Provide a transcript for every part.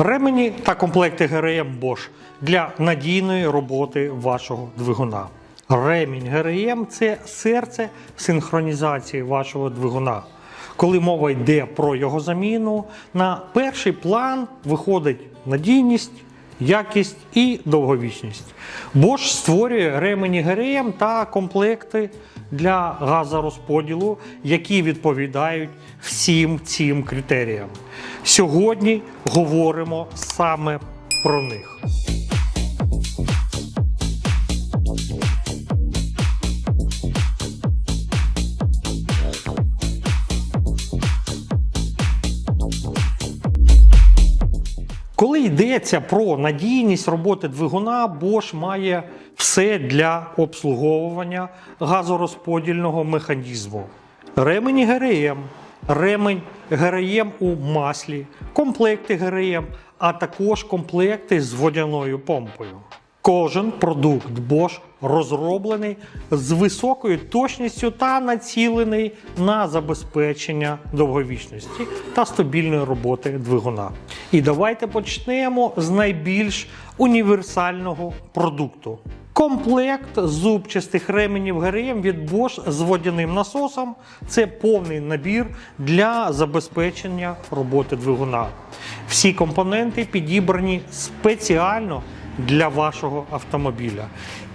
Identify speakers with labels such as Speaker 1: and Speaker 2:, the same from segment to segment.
Speaker 1: Ремені та комплекти ГРМ Bosch для надійної роботи вашого двигуна. Ремінь ГРМ це серце синхронізації вашого двигуна. Коли мова йде про його заміну, на перший план виходить надійність, якість і довговічність. Bosch створює ремені ГРМ та комплекти для газорозподілу, які відповідають всім цим критеріям. Сьогодні говоримо саме про них. Коли йдеться про надійність роботи двигуна, Bosch має все для обслуговування газорозподільного механізму. Ремені ГРМ, ремень ГРМ у маслі, комплекти ГРМ, а також комплекти з водяною помпою. Кожен продукт Bosch розроблений з високою точністю та націлений на забезпечення довговічності та стабільної роботи двигуна. І давайте почнемо з найбільш універсального продукту. Комплект зубчастих ременів ГРМ від Bosch з водяним насосом це повний набір для забезпечення роботи двигуна. Всі компоненти підібрані спеціально для вашого автомобіля.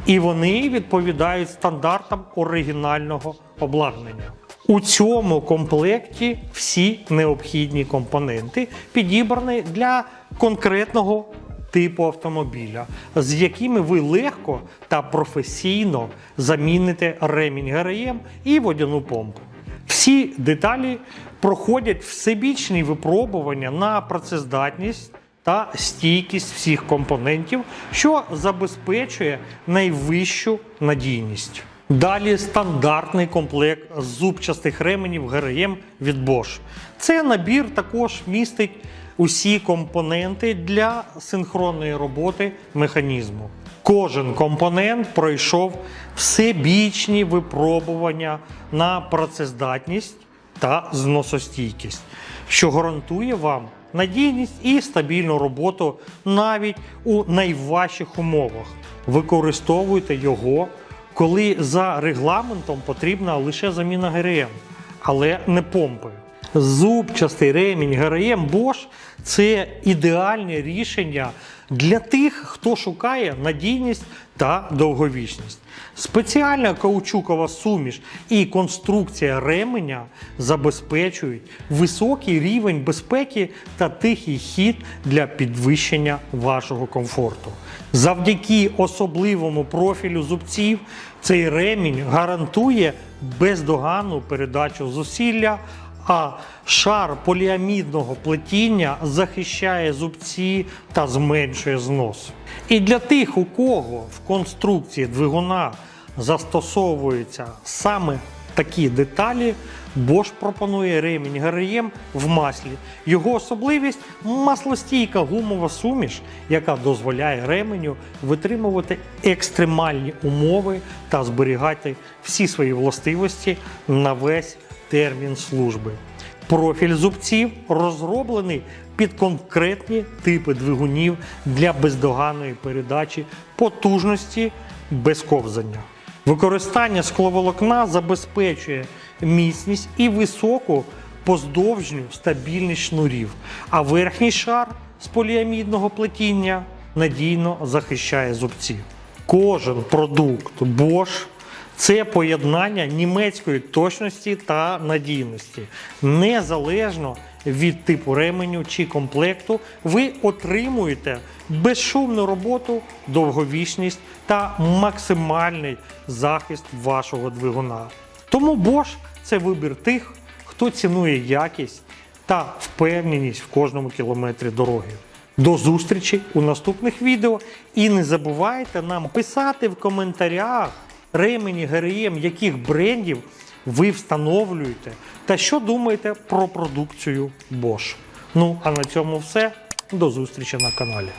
Speaker 1: І вони відповідають стандартам оригінального обладнання. У цьому комплекті всі необхідні компоненти підібрані для конкретного типу автомобіля, з якими ви легко та професійно заміните ремінь ГРМ і водяну помпу. Всі деталі проходять всебічні випробування на працездатність та стійкість всіх компонентів, що забезпечує найвищу надійність. Далі стандартний комплект зубчастих ременів ГРМ від Bosch. Це набір також містить усі компоненти для синхронної роботи механізму. Кожен компонент пройшов всебічні випробування на працездатність та зносостійкість, що гарантує вам надійність і стабільну роботу навіть у найважчих умовах. Використовуйте його, коли за регламентом потрібна лише заміна ГРМ, але не помпи. Зубчастий ремінь ГРМ Bosch – це ідеальне рішення для тих, хто шукає надійність та довговічність. Спеціальна каучукова суміш і конструкція ременя забезпечують високий рівень безпеки та тихий хід для підвищення вашого комфорту. Завдяки особливому профілю зубців цей ремінь гарантує бездоганну передачу зусилля, а шар поліамідного плетіння захищає зубці та зменшує знос. І для тих, у кого в конструкції двигуна застосовуються саме такі деталі, Bosch пропонує ремінь ГРМ в маслі. Його особливість маслостійка гумова суміш, яка дозволяє ременю витримувати екстремальні умови та зберігати всі свої властивості на весь термін служби. Профіль зубців розроблений під конкретні типи двигунів для бездоганної передачі потужності без ковзання. Використання скловолокна забезпечує міцність і високу поздовжню стабільність шнурів, а верхній шар з поліамідного плетіння надійно захищає зубці. Кожен продукт Bosch це поєднання німецької точності та надійності. Незалежно від типу ременю чи комплекту, ви отримуєте безшумну роботу, довговічність та максимальний захист вашого двигуна. Тому Bosch – це вибір тих, хто цінує якість та впевненість в кожному кілометрі дороги. До зустрічі у наступних відео. І не забувайте нам писати в коментарях ремені ГРМ, яких брендів ви встановлюєте, та що думаєте про продукцію Bosch. Ну а на цьому все. До зустрічі на каналі.